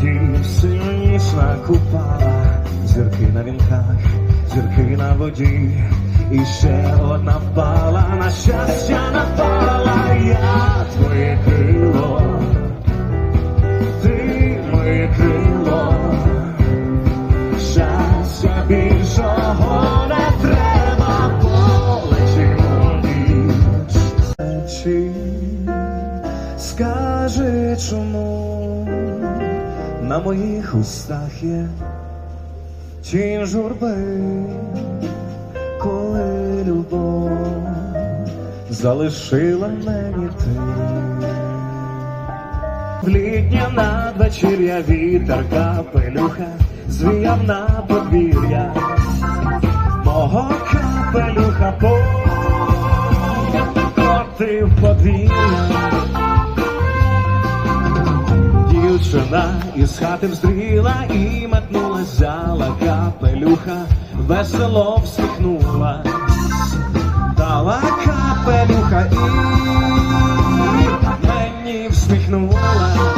Дім купала, зірки на вінках, зірки на воді, і ще одна впала, на щастя напала, я твоє крило, ти моє крило, щастя більшого не треба, полетімо ніч. Скажи чому на моїх устах є тінь журби, коли любов залишила мені ти. В літнє надвечір'я вітер капелюха звіяв на подвір'я мого капелюха покотив подвір'я. Жена із хати вздріла і метнула взяла капелюха, весело всміхнула, дала капелюха і мені всміхнула.